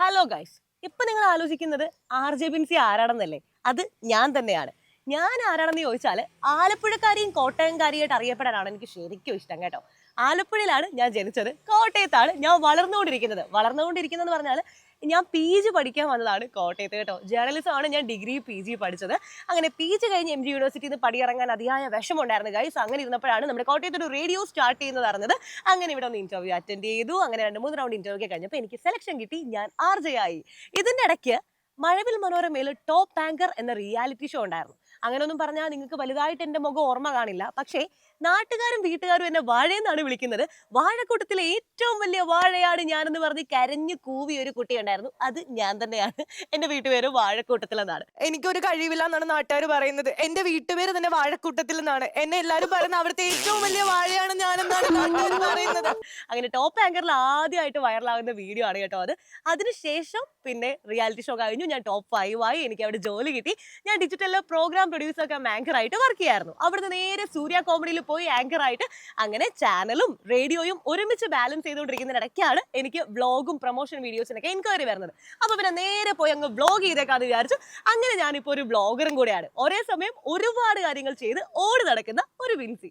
Hello guys ഇപ്പൊ നിങ്ങൾ ആലോചിക്കുന്നത് ആർ ജെ ബിൻസി ആരാണെന്നല്ലേ? അത് ഞാൻ തന്നെയാണ്. ഞാൻ ആരാണെന്ന് ചോദിച്ചാൽ ആലപ്പുഴക്കാരിയും കോട്ടയംകാരിയായിട്ട് അറിയപ്പെടാനാണ് എനിക്ക് ശരിക്കും ഇഷ്ടം കേട്ടോ. ആലപ്പുഴയിലാണ് ഞാൻ ജനിച്ചത്. കോട്ടയത്താണ് ഞാൻ വളർന്നുകൊണ്ടിരിക്കുന്നത്. വളർന്നുകൊണ്ടിരിക്കുന്നതെന്ന് പറഞ്ഞാൽ ഞാൻ പി ജി പഠിക്കാൻ വന്നതാണ് കോട്ടയത്ത് കേട്ടോ. ജേർണലിസം ആണ് ഞാൻ ഡിഗ്രി പി ജി പഠിച്ചത്. അങ്ങനെ പി ജി കഴിഞ്ഞ് എം ജി യൂണിവേഴ്സിറ്റിയിൽ നിന്ന് പടിയിറങ്ങാൻ അതിയായ വിഷമമുണ്ടായിരുന്നു. ഗൈസ് അങ്ങനെ ഇരുന്നപ്പോഴാണ് നമ്മുടെ കോട്ടയത്ത് ഒരു റേഡിയോ സ്റ്റാർട്ട് ചെയ്യുന്നത് അറിഞ്ഞത്. അങ്ങനെ ഇവിടെ ഒന്ന് ഇന്റർവ്യൂ അറ്റൻഡ് ചെയ്തു. അങ്ങനെ രണ്ട് മൂന്ന് റൗണ്ട് ഇന്റർവ്യൂ കഴിഞ്ഞപ്പോൾ എനിക്ക് സെലക്ഷൻ കിട്ടി. ഞാൻ ആർ ജെ ആയി. ഇതിന്റെ ഇടയ്ക്ക് മഴവിൽ മനോരമയിൽ ടോപ്പ് ആങ്കർ എന്ന റിയാലിറ്റി ഷോ ഉണ്ടായിരുന്നു. അങ്ങനെയൊന്നും പറഞ്ഞാൽ നിങ്ങൾക്ക് വലുതായിട്ട് എന്റെ മുഖം ഓർമ്മ കാണില്ല. പക്ഷേ നാട്ടുകാരും വീട്ടുകാരും എന്നെ വാഴയെന്നാണ് വിളിക്കുന്നത്. വാഴക്കൂട്ടത്തിലെ ഏറ്റവും വലിയ വാഴയാണ് ഞാനെന്ന് പറഞ്ഞ് കരഞ്ഞു കൂവി ഒരു കുട്ടി ഉണ്ടായിരുന്നു. അത് ഞാൻ തന്നെയാണ്. എന്റെ വീട്ടുപേര് വാഴക്കൂട്ടത്തിലെന്നാണ് എനിക്കൊരു കഴിവില്ല എന്നാണ് നാട്ടുകാർ പറയുന്നത്. എന്റെ വീട്ടുപേര് തന്നെ വാഴക്കൂട്ടത്തിൽ നിന്നാണ് എന്നെ എല്ലാവരും പറയുന്നത് അവിടുത്തെ ഏറ്റവും വലിയ വാഴയാണ് ഞാനെന്നാണ് നാട്ടുകാർ പറയുന്നത്. അങ്ങനെ ടോപ്പ് ആങ്കറിൽ ആദ്യമായിട്ട് വൈറലാകുന്ന വീഡിയോ ആണ് കേട്ടോ അത്. അതിനുശേഷം പിന്നെ റിയാലിറ്റി ഷോ കഴിഞ്ഞു. ഞാൻ ടോപ്പ് ഫൈവ് ആയി എനിക്ക് അവിടെ ജോലി കിട്ടി. ഞാൻ ഡിജിറ്റലിലെ പ്രോഗ്രാം പ്രൊഡ്യൂസർ ഒക്കെ ആങ്കർ ആയിട്ട് വർക്ക് ചെയ്യായിരുന്നു. അവിടുന്ന് നേരെ സൂര്യ കോമഡിയിൽ പോയി ആങ്കർ ആയിട്ട് അങ്ങനെ ചാനലും റേഡിയോയും ഒരുമിച്ച് ബാലൻസ് ചെയ്തുകൊണ്ടിരിക്കുന്നതിനിടയ്ക്കാണ് എനിക്ക് വ്ളോഗും പ്രൊമോഷൻ വീഡിയോസിനൊക്കെ എൻക്വയറി വരുന്നത്. അപ്പോൾ പിന്നെ നേരെ പോയി അങ്ങ് വ്ളോഗ് ചെയ്തേക്കാന്ന് വിചാരിച്ചു. അങ്ങനെ ഞാനിപ്പോൾ ഒരു വ്ളോഗറും കൂടെയാണ്. ഒരേ സമയം ഒരുപാട് കാര്യങ്ങൾ ചെയ്ത് ഓടി നടക്കുന്ന ഒരു വിൻസി.